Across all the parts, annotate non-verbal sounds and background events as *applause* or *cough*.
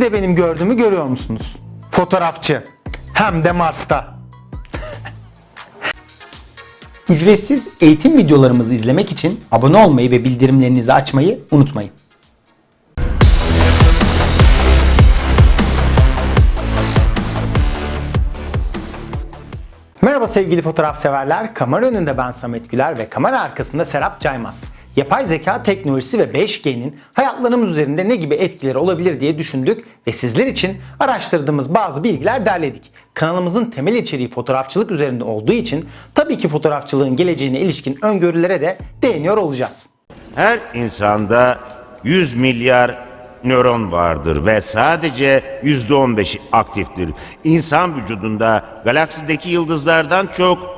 De benim gördüğümü görüyor musunuz? Fotoğrafçı. Hem de Mars'ta. Ücretsiz eğitim videolarımızı izlemek için abone olmayı ve bildirimlerinizi açmayı unutmayın. Merhaba sevgili fotoğraf severler. Kamera önünde ben Samet Güler ve kamera arkasında Serap Caymaz. Yapay zeka teknolojisi ve 5G'nin hayatlarımız üzerinde ne gibi etkileri olabilir diye düşündük ve sizler için araştırdığımız bazı bilgiler derledik. Kanalımızın temel içeriği fotoğrafçılık üzerinde olduğu için tabii ki fotoğrafçılığın geleceğine ilişkin öngörülere de değiniyor olacağız. Her insanda 100 milyar nöron vardır ve sadece %15'i aktiftir. İnsan vücudunda galaksideki yıldızlardan çok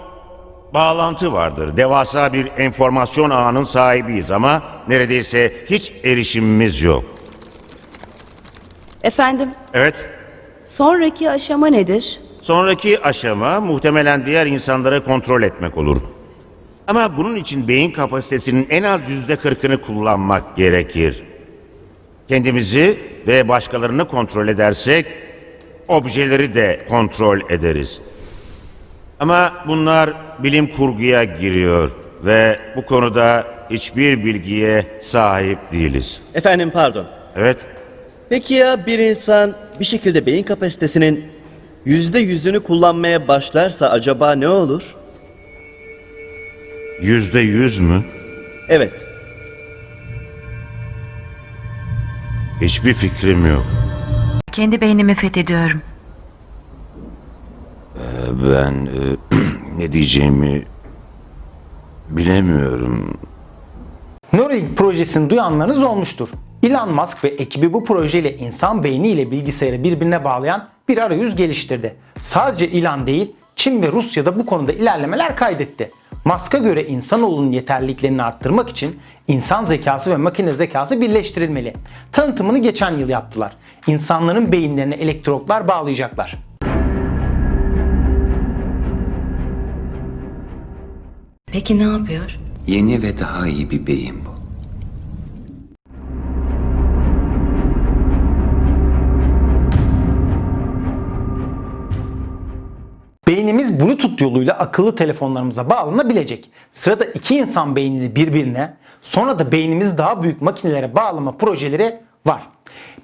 bağlantı vardır. Devasa bir enformasyon ağının sahibiyiz ama neredeyse hiç erişimimiz yok. Efendim, Evet, sonraki aşama nedir? sonraki aşama muhtemelen diğer insanları kontrol etmek olur. Ama bunun için beyin kapasitesinin en az yüzde kırkını kullanmak gerekir. Kendimizi ve başkalarını kontrol edersek, objeleri de kontrol ederiz. Ama bunlar bilim kurguya giriyor ve bu konuda hiçbir bilgiye sahip değiliz. Efendim pardon. Evet, Peki ya bir insan bir şekilde beyin kapasitesinin yüzde yüzünü kullanmaya başlarsa acaba ne olur? yüzde yüz mü? Evet. Hiçbir fikrim yok. Kendi beynimi fethediyorum. Ben e, *clears throat* ne diyeceğimi bilemiyorum. Neuralink projesini duyanlarınız olmuştur. Elon Musk ve ekibi bu projeyle insan beyni ile bilgisayarı birbirine bağlayan bir arayüz geliştirdi. Sadece İlan değil, Çin ve Rusya da bu konuda ilerlemeler kaydetti. Musk'a göre insanoğlunun yeterliliklerini arttırmak için insan zekası ve makine zekası birleştirilmeli. Tanıtımını geçen yıl yaptılar. İnsanların beyinlerine elektrotlar bağlayacaklar. Peki ne yapıyor? Yeni ve daha iyi bir beyin bu. Beynimiz Bluetooth yoluyla akıllı telefonlarımıza bağlanabilecek. Sırada iki insan beynini birbirine, sonra da beynimizi daha büyük makinelere bağlama projeleri var.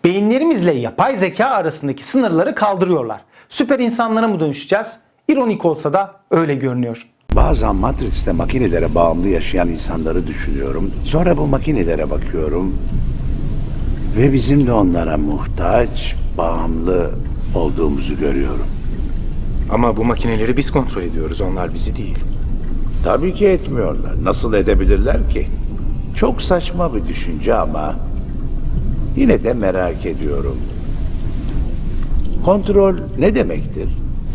Beyinlerimizle yapay zeka arasındaki sınırları kaldırıyorlar. Süper insanlara mı dönüşeceğiz? İronik olsa da öyle görünüyor. Bazen Matrix'te makinelere bağımlı yaşayan insanları düşünüyorum. Sonra bu makinelere bakıyorum. Ve bizim de onlara muhtaç, bağımlı olduğumuzu görüyorum. Ama bu makineleri biz kontrol ediyoruz, onlar bizi değil. Tabii ki etmiyorlar. Nasıl edebilirler ki? Çok saçma bir düşünce ama yine de merak ediyorum. Kontrol ne demektir?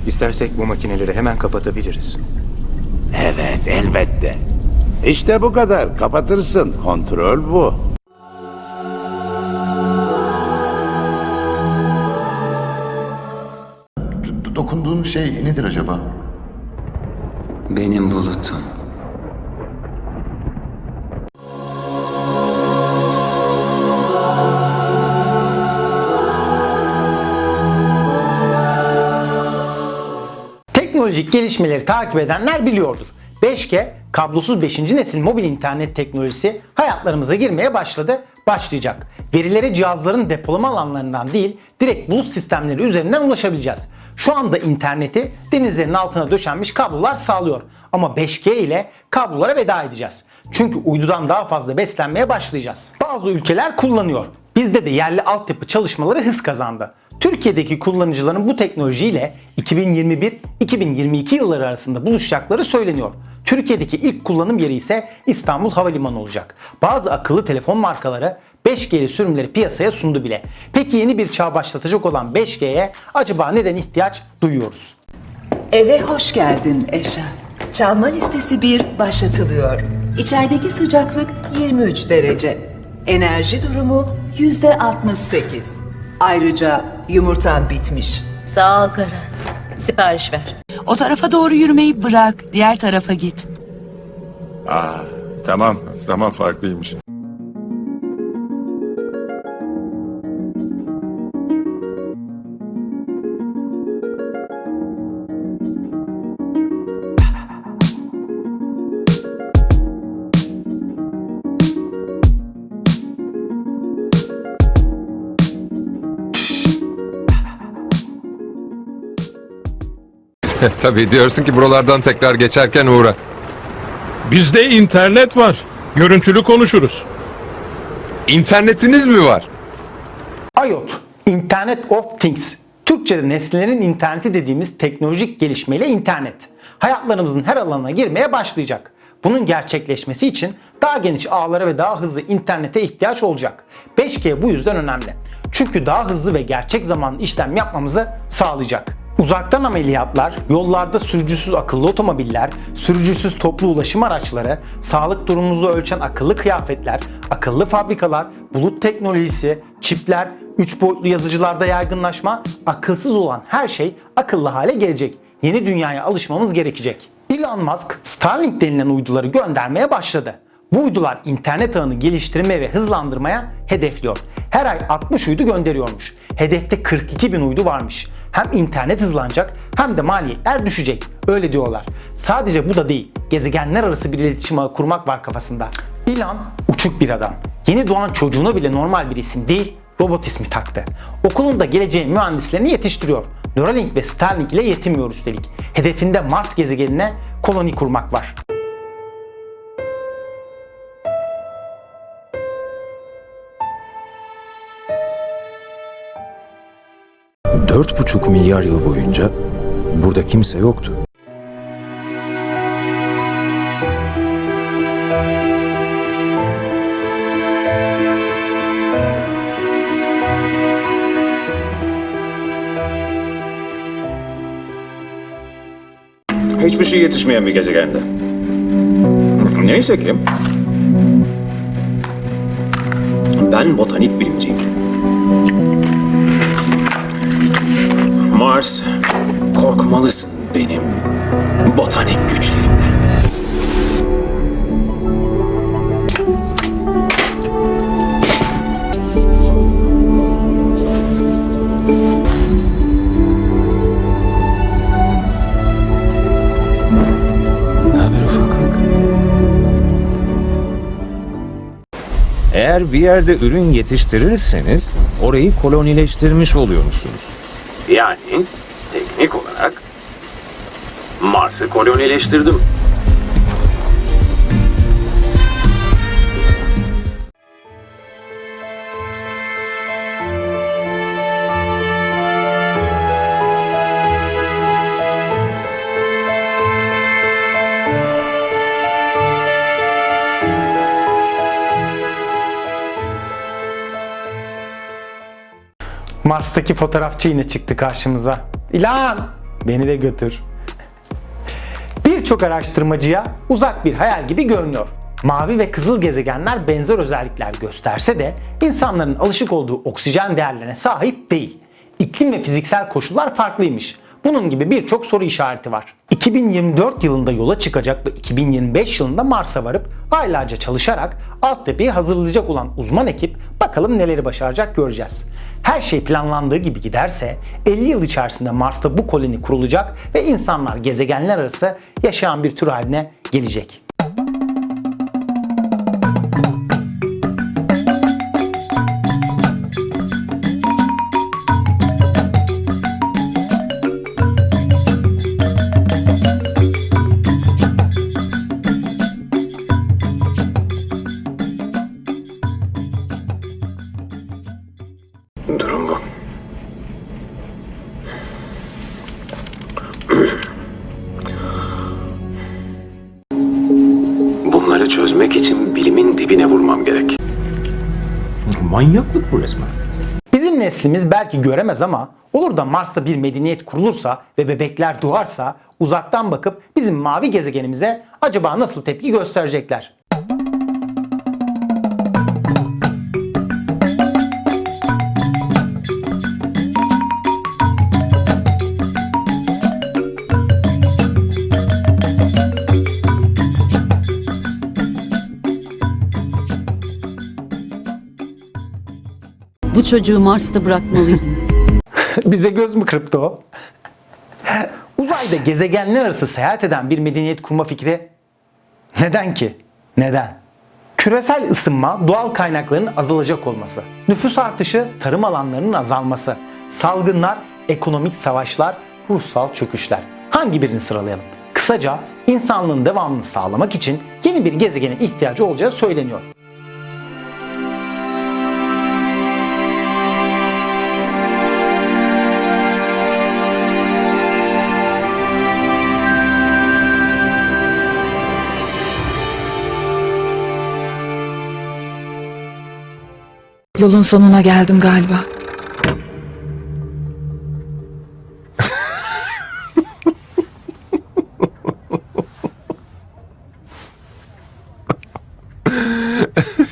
İstersek bu makineleri hemen kapatabiliriz. Evet, elbette. İşte bu kadar. Kapatırsın. Kontrol bu. D- dokunduğun şey nedir acaba? Benim bulutum. Teknolojik gelişmeleri takip edenler biliyordur. 5G, kablosuz 5. nesil mobil internet teknolojisi hayatlarımıza girmeye başladı, başlayacak. Verilere cihazların depolama alanlarından değil, direkt bulut sistemleri üzerinden ulaşabileceğiz. Şu anda interneti denizlerin altına döşenmiş kablolar sağlıyor. Ama 5G ile kablolara veda edeceğiz. Çünkü uydudan daha fazla beslenmeye başlayacağız. Bazı ülkeler kullanıyor. Bizde de yerli altyapı çalışmaları hız kazandı. Türkiye'deki kullanıcıların bu teknolojiyle 2021-2022 yılları arasında buluşacakları söyleniyor. Türkiye'deki ilk kullanım yeri ise İstanbul Havalimanı olacak. Bazı akıllı telefon markaları 5G'li sürümleri piyasaya sundu bile. Peki yeni bir çağ başlatacak olan 5G'ye acaba neden ihtiyaç duyuyoruz? Eve hoş geldin Eşa. Çalma listesi 1 başlatılıyor. İçerideki sıcaklık 23 derece. Enerji durumu yüzde 68. Ayrıca yumurtan bitmiş. Sağ ol Karan. Sipariş ver. O tarafa doğru yürümeyi bırak, diğer tarafa git. Tamam, tamam farklıymış. *laughs* Tabii diyorsun ki buralardan tekrar geçerken uğra. Bizde internet var. Görüntülü konuşuruz. İnternetiniz mi var? IoT, Internet of Things. Türkçe'de nesnelerin interneti dediğimiz teknolojik gelişmeyle internet. Hayatlarımızın her alanına girmeye başlayacak. Bunun gerçekleşmesi için daha geniş ağlara ve daha hızlı internete ihtiyaç olacak. 5G bu yüzden önemli. Çünkü daha hızlı ve gerçek zamanlı işlem yapmamızı sağlayacak. Uzaktan ameliyatlar, yollarda sürücüsüz akıllı otomobiller, sürücüsüz toplu ulaşım araçları, sağlık durumumuzu ölçen akıllı kıyafetler, akıllı fabrikalar, bulut teknolojisi, çipler, 3 boyutlu yazıcılarda yaygınlaşma, akılsız olan her şey akıllı hale gelecek. Yeni dünyaya alışmamız gerekecek. Elon Musk, Starlink denilen uyduları göndermeye başladı. Bu uydular internet ağını geliştirmeye ve hızlandırmaya hedefliyor. Her ay 60 uydu gönderiyormuş. Hedefte 42 bin uydu varmış. Hem internet hızlanacak hem de maliyetler düşecek. Öyle diyorlar. Sadece bu da değil. Gezegenler arası bir iletişim ağı kurmak var kafasında. Elon uçuk bir adam. Yeni doğan çocuğuna bile normal bir isim değil, robot ismi taktı. Okulunda geleceğin mühendislerini yetiştiriyor. Neuralink ve Starlink ile yetinmiyor üstelik. Hedefinde Mars gezegenine koloni kurmak var. Dört buçuk milyar yıl boyunca burada kimse yoktu. Hiçbir şey yetişmeyen bir gezegende. Neyse ki... Ben botanik bilimciyim. Mars, korkmalısın benim botanik güçlerimden. Eğer bir yerde ürün yetiştirirseniz orayı kolonileştirmiş oluyormuşsunuz. Yani teknik olarak Mars'ı kolonileştirdim. Mars'taki fotoğrafçı yine çıktı karşımıza. İlhan beni de götür. Birçok araştırmacıya uzak bir hayal gibi görünüyor. Mavi ve kızıl gezegenler benzer özellikler gösterse de insanların alışık olduğu oksijen değerlerine sahip değil. İklim ve fiziksel koşullar farklıymış. Bunun gibi birçok soru işareti var. 2024 yılında yola çıkacak ve 2025 yılında Mars'a varıp aylarca çalışarak altyapıyı hazırlayacak olan uzman ekip bakalım neleri başaracak göreceğiz. Her şey planlandığı gibi giderse 50 yıl içerisinde Mars'ta bu koloni kurulacak ve insanlar gezegenler arası yaşayan bir tür haline gelecek. Bu resmen. Bizim neslimiz belki göremez ama olur da Mars'ta bir medeniyet kurulursa ve bebekler doğarsa uzaktan bakıp bizim mavi gezegenimize acaba nasıl tepki gösterecekler? Bu çocuğu Mars'ta bırakmalıydım. *laughs* Bize göz mü kırptı o? Uzayda gezegenler arası seyahat eden bir medeniyet kurma fikri neden ki? Neden? Küresel ısınma, doğal kaynakların azalacak olması, nüfus artışı, tarım alanlarının azalması, salgınlar, ekonomik savaşlar, ruhsal çöküşler. Hangi birini sıralayalım? Kısaca insanlığın devamını sağlamak için yeni bir gezegene ihtiyacı olacağı söyleniyor. Yolun sonuna geldim galiba.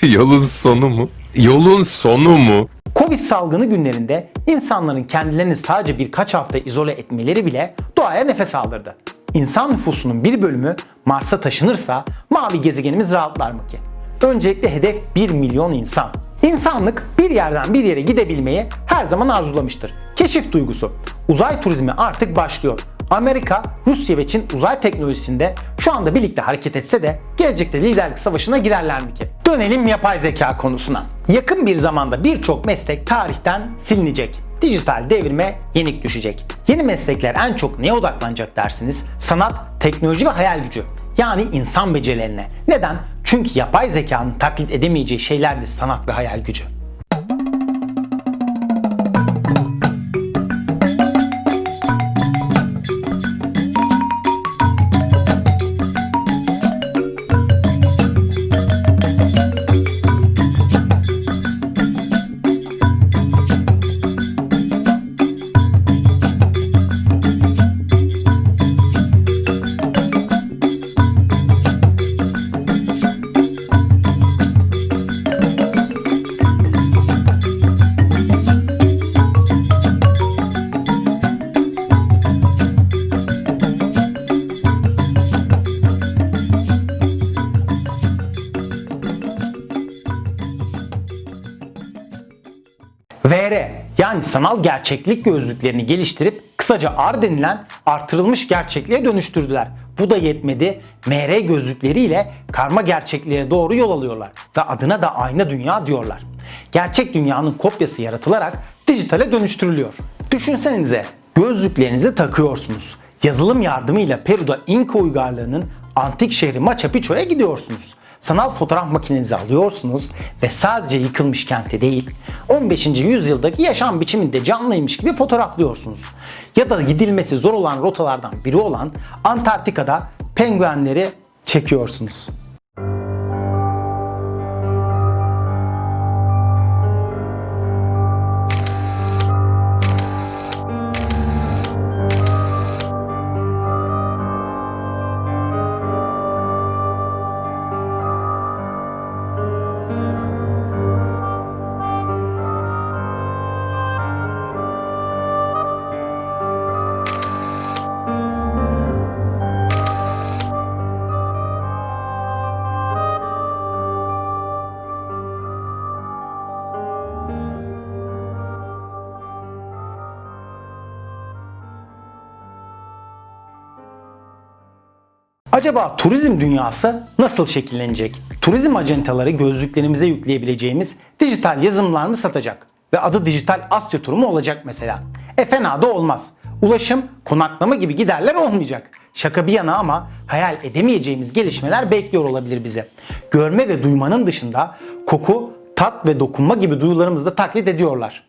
*laughs* Yolun sonu mu? Yolun sonu mu? Covid salgını günlerinde insanların kendilerini sadece birkaç hafta izole etmeleri bile doğaya nefes aldırdı. İnsan nüfusunun bir bölümü Mars'a taşınırsa mavi gezegenimiz rahatlar mı ki? Öncelikle hedef 1 milyon insan. İnsanlık bir yerden bir yere gidebilmeyi her zaman arzulamıştır. Keşif duygusu. Uzay turizmi artık başlıyor. Amerika, Rusya ve Çin uzay teknolojisinde şu anda birlikte hareket etse de gelecekte liderlik savaşına girerler mi ki? Dönelim yapay zeka konusuna. Yakın bir zamanda birçok meslek tarihten silinecek. Dijital devrime yenik düşecek. Yeni meslekler en çok neye odaklanacak dersiniz? Sanat, teknoloji ve hayal gücü. Yani insan becerilerine. Neden? Çünkü yapay zekanın taklit edemeyeceği şeylerdir sanat ve hayal gücü. Yani sanal gerçeklik gözlüklerini geliştirip kısaca R denilen artırılmış gerçekliğe dönüştürdüler. Bu da yetmedi. MR gözlükleriyle karma gerçekliğe doğru yol alıyorlar ve adına da ayna dünya diyorlar. Gerçek dünyanın kopyası yaratılarak dijitale dönüştürülüyor. Düşünsenize gözlüklerinizi takıyorsunuz. Yazılım yardımıyla Peru'da İnka uygarlığının antik şehri Machu Picchu'ya gidiyorsunuz. Sanal fotoğraf makinenizi alıyorsunuz ve sadece yıkılmış kenti değil, 15. yüzyıldaki yaşam biçiminde canlıymış gibi fotoğraflıyorsunuz. Ya da gidilmesi zor olan rotalardan biri olan Antarktika'da penguenleri çekiyorsunuz. Acaba turizm dünyası nasıl şekillenecek? Turizm acenteleri gözlüklerimize yükleyebileceğimiz dijital yazılımlar mı satacak? Ve adı dijital Asya turu mu olacak mesela? E fena da olmaz. Ulaşım, konaklama gibi giderler olmayacak. Şaka bir yana ama hayal edemeyeceğimiz gelişmeler bekliyor olabilir bize. Görme ve duymanın dışında koku, tat ve dokunma gibi duyularımızı da taklit ediyorlar.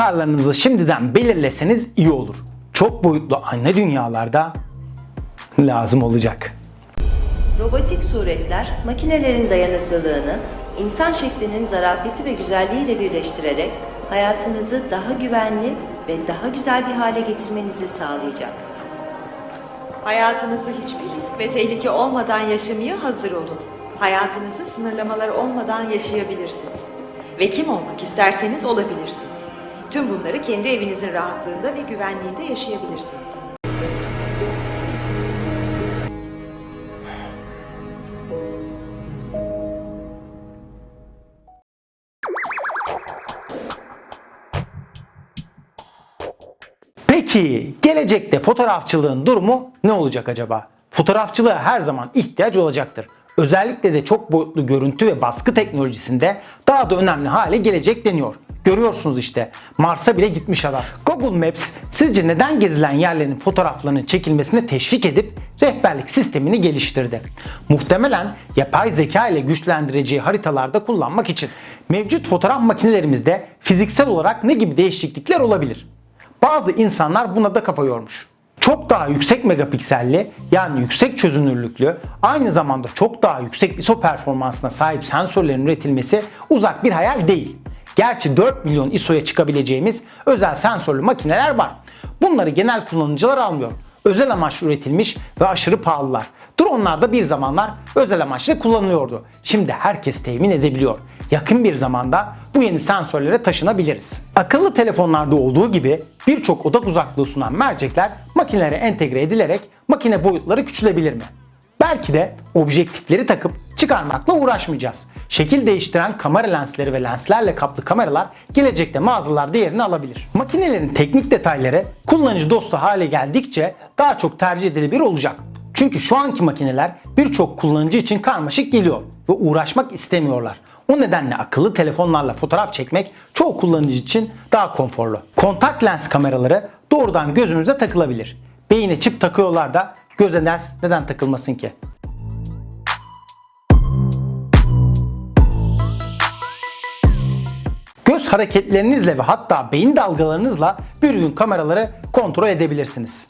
Avatarlarınızı şimdiden belirleseniz iyi olur. Çok boyutlu ayna dünyalarda lazım olacak. Robotik suretler, makinelerin dayanıklılığını, insan şeklinin zarafeti ve güzelliğiyle birleştirerek hayatınızı daha güvenli ve daha güzel bir hale getirmenizi sağlayacak. Hayatınızı hiçbir risk ve tehlike olmadan yaşamaya hazır olun. Hayatınızı sınırlamalar olmadan yaşayabilirsiniz. Ve kim olmak isterseniz olabilirsiniz. Tüm bunları kendi evinizin rahatlığında ve güvenliğinde yaşayabilirsiniz. Peki gelecekte fotoğrafçılığın durumu ne olacak acaba? Fotoğrafçılığa her zaman ihtiyaç olacaktır. Özellikle de çok boyutlu görüntü ve baskı teknolojisinde daha da önemli hale gelecek deniyor. Görüyorsunuz işte Mars'a bile gitmiş adam. Google Maps sizce neden gezilen yerlerin fotoğraflarının çekilmesine teşvik edip rehberlik sistemini geliştirdi? Muhtemelen yapay zeka ile güçlendireceği haritalarda kullanmak için. Mevcut fotoğraf makinelerimizde fiziksel olarak ne gibi değişiklikler olabilir? Bazı insanlar buna da kafa yormuş. Çok daha yüksek megapikselli yani yüksek çözünürlüklü aynı zamanda çok daha yüksek ISO performansına sahip sensörlerin üretilmesi uzak bir hayal değil. Gerçi 4 milyon ISO'ya çıkabileceğimiz özel sensörlü makineler var. Bunları genel kullanıcılar almıyor. Özel amaçlı üretilmiş ve aşırı pahalılar. Dronlar da bir zamanlar özel amaçlı kullanılıyordu. Şimdi herkes temin edebiliyor. Yakın bir zamanda bu yeni sensörlere taşınabiliriz. Akıllı telefonlarda olduğu gibi birçok odak uzaklığı sunan mercekler makinelere entegre edilerek makine boyutları küçülebilir mi? Belki de objektifleri takıp çıkarmakla uğraşmayacağız. Şekil değiştiren kamera lensleri ve lenslerle kaplı kameralar gelecekte mağazalarda yerini alabilir. Makinelerin teknik detayları kullanıcı dostu hale geldikçe daha çok tercih edilebilir olacak. Çünkü şu anki makineler birçok kullanıcı için karmaşık geliyor ve uğraşmak istemiyorlar. O nedenle akıllı telefonlarla fotoğraf çekmek çoğu kullanıcı için daha konforlu. Kontak lens kameraları doğrudan gözümüze takılabilir. Beyine çip takıyorlar da göze lens neden takılmasın ki? Göz hareketlerinizle ve hatta beyin dalgalarınızla bir gün kameraları kontrol edebilirsiniz.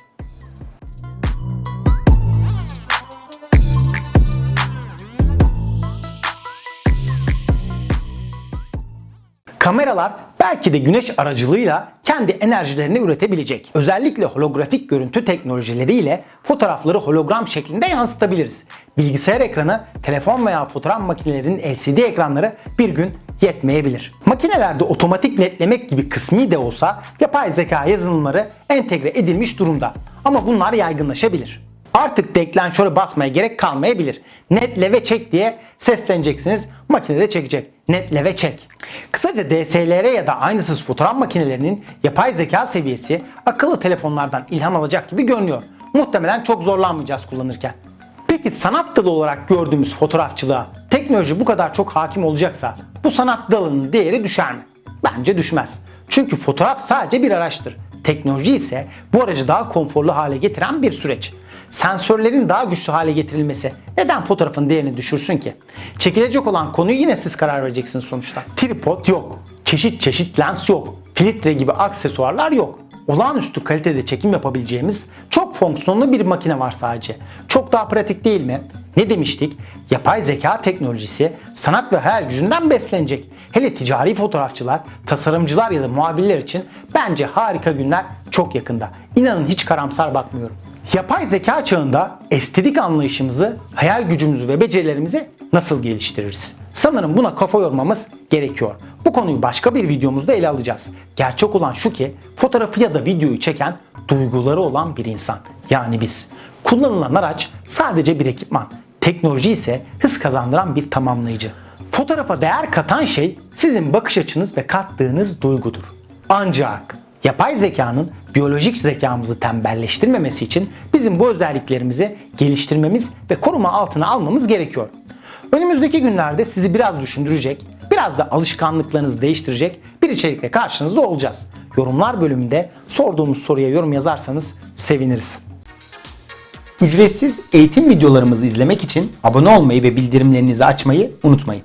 Kameralar belki de güneş aracılığıyla kendi enerjilerini üretebilecek. Özellikle holografik görüntü teknolojileriyle fotoğrafları hologram şeklinde yansıtabiliriz. Bilgisayar ekranı, telefon veya fotoğraf makinelerinin LCD ekranları bir gün yetmeyebilir. Makinelerde otomatik netlemek gibi kısmi de olsa yapay zeka yazılımları entegre edilmiş durumda. Ama bunlar yaygınlaşabilir. Artık deklanşöre basmaya gerek kalmayabilir. Netle ve çek diye sesleneceksiniz. Makine de çekecek. Netle ve çek. Kısaca DSLR ya da aynısız fotoğraf makinelerinin yapay zeka seviyesi akıllı telefonlardan ilham alacak gibi görünüyor. Muhtemelen çok zorlanmayacağız kullanırken. Peki sanat dalı olarak gördüğümüz fotoğrafçılığa teknoloji bu kadar çok hakim olacaksa bu sanat dalının değeri düşer mi? Bence düşmez. Çünkü fotoğraf sadece bir araçtır. Teknoloji ise bu aracı daha konforlu hale getiren bir süreç. Sensörlerin daha güçlü hale getirilmesi neden fotoğrafın değerini düşürsün ki? Çekilecek olan konuyu yine siz karar vereceksiniz sonuçta. Tripod yok. Çeşit çeşit lens yok. Filtre gibi aksesuarlar yok. Olağanüstü kalitede çekim yapabileceğimiz çok fonksiyonlu bir makine var sadece. Çok daha pratik değil mi? Ne demiştik? Yapay zeka teknolojisi sanat ve hayal gücünden beslenecek. Hele ticari fotoğrafçılar, tasarımcılar ya da muhabirler için bence harika günler çok yakında. İnanın hiç karamsar bakmıyorum. Yapay zeka çağında estetik anlayışımızı, hayal gücümüzü ve becerilerimizi nasıl geliştiririz? Sanırım buna kafa yormamız gerekiyor. Bu konuyu başka bir videomuzda ele alacağız. Gerçek olan şu ki fotoğrafı ya da videoyu çeken duyguları olan bir insan. Yani biz. Kullanılan araç sadece bir ekipman. Teknoloji ise hız kazandıran bir tamamlayıcı. Fotoğrafa değer katan şey sizin bakış açınız ve kattığınız duygudur. Ancak yapay zekanın biyolojik zekamızı tembelleştirmemesi için bizim bu özelliklerimizi geliştirmemiz ve koruma altına almamız gerekiyor. Önümüzdeki günlerde sizi biraz düşündürecek, biraz da alışkanlıklarınızı değiştirecek bir içerikle karşınızda olacağız. Yorumlar bölümünde sorduğumuz soruya yorum yazarsanız seviniriz. Ücretsiz eğitim videolarımızı izlemek için abone olmayı ve bildirimlerinizi açmayı unutmayın.